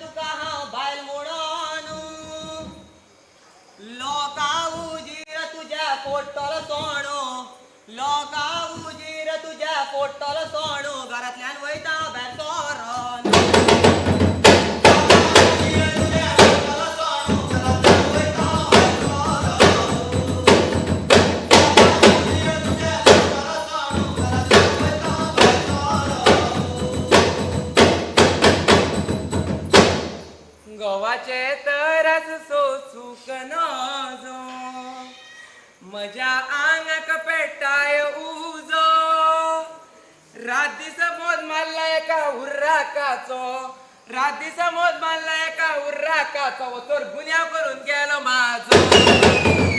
तुका हांव बायल म्हणून लोका उजीर तुज्या फोडटलो सोणू लोका उजीर तुज्या फोडटलो सोणू घरांतल्यान वयता बेतोर मजा आंगक पेटाय उजो. राती समोर मारला एका उर्राकाचो. राती समोर मारला एका उर्राकाचो. तोर गुन्हा करून गेलो माझो.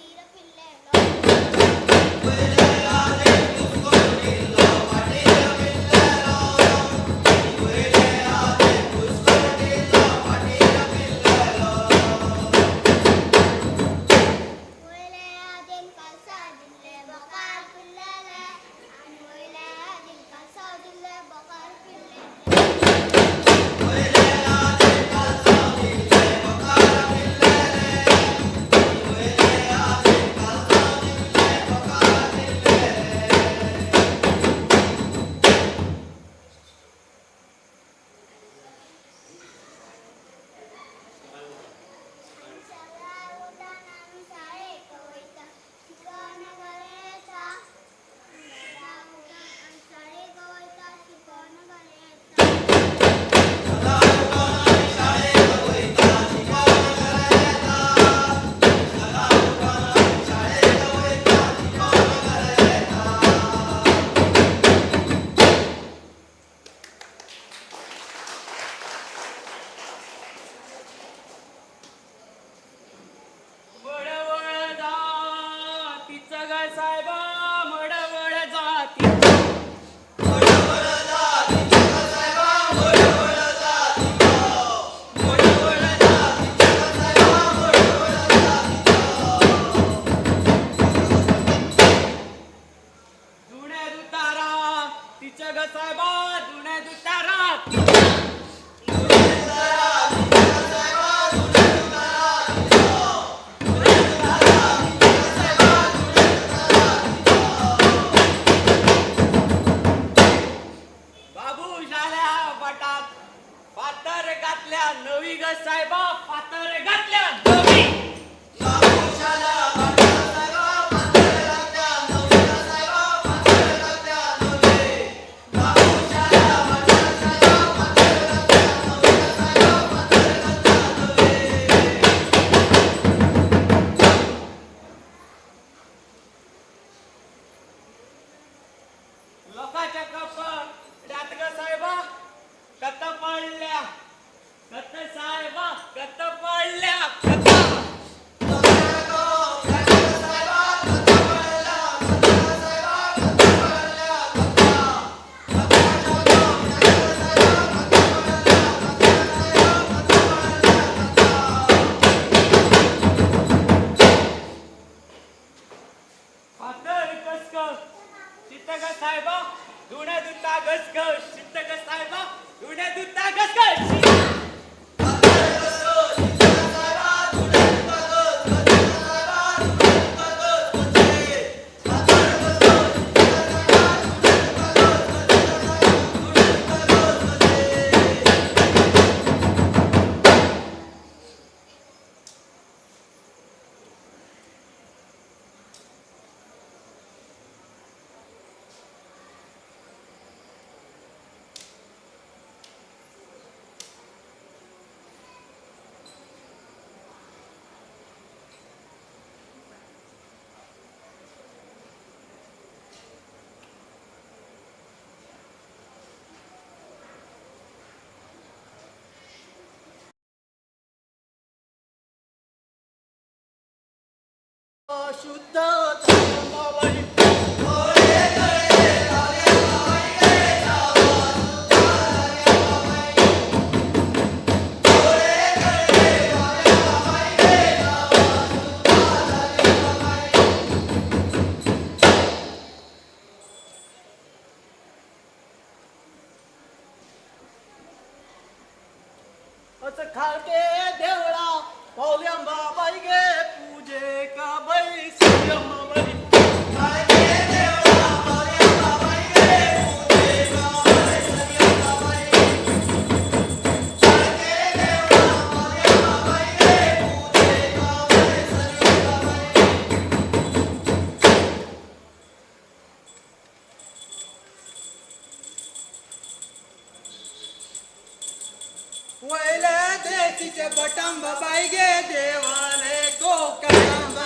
തീരെ പിന്നെ गस गस शिट्ट गस साहेबा धुण्या दुत्ता गस गस অশুদ্ধ वैले देशीचे बटांब बाई गे देवाले कोकणांब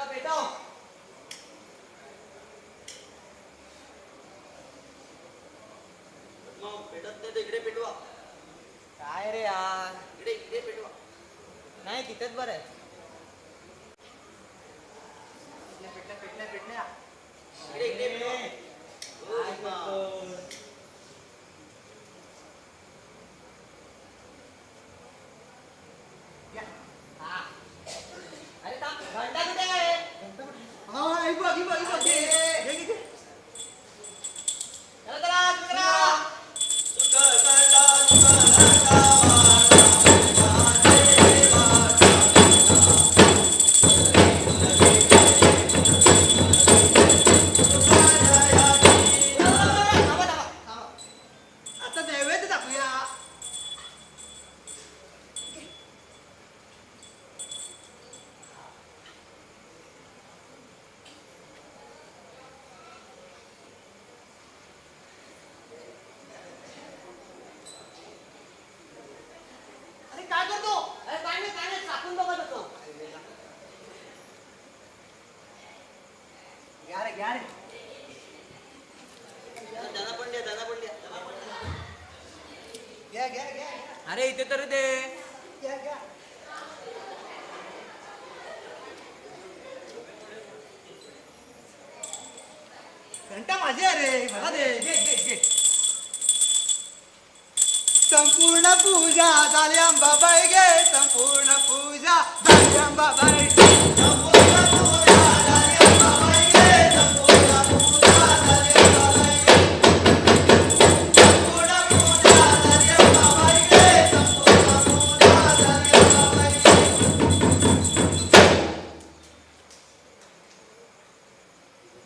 बेटा बेटा। मग पेटत नाही तर इकडे पेटवा. काय रे यार? इकडे इकडे पेटवा. नाही तिथेच बरं आहे. E aí. घ्या रे घ्या. घ्या घ्या. अरे इथे तर दे. घ्या घ्या. घंटा माझी आहे रे मला दे. घे घे घे. संपूर्ण पूजा झाली अंबाबाई गे संपूर्ण पूजा झाली अंबाबाई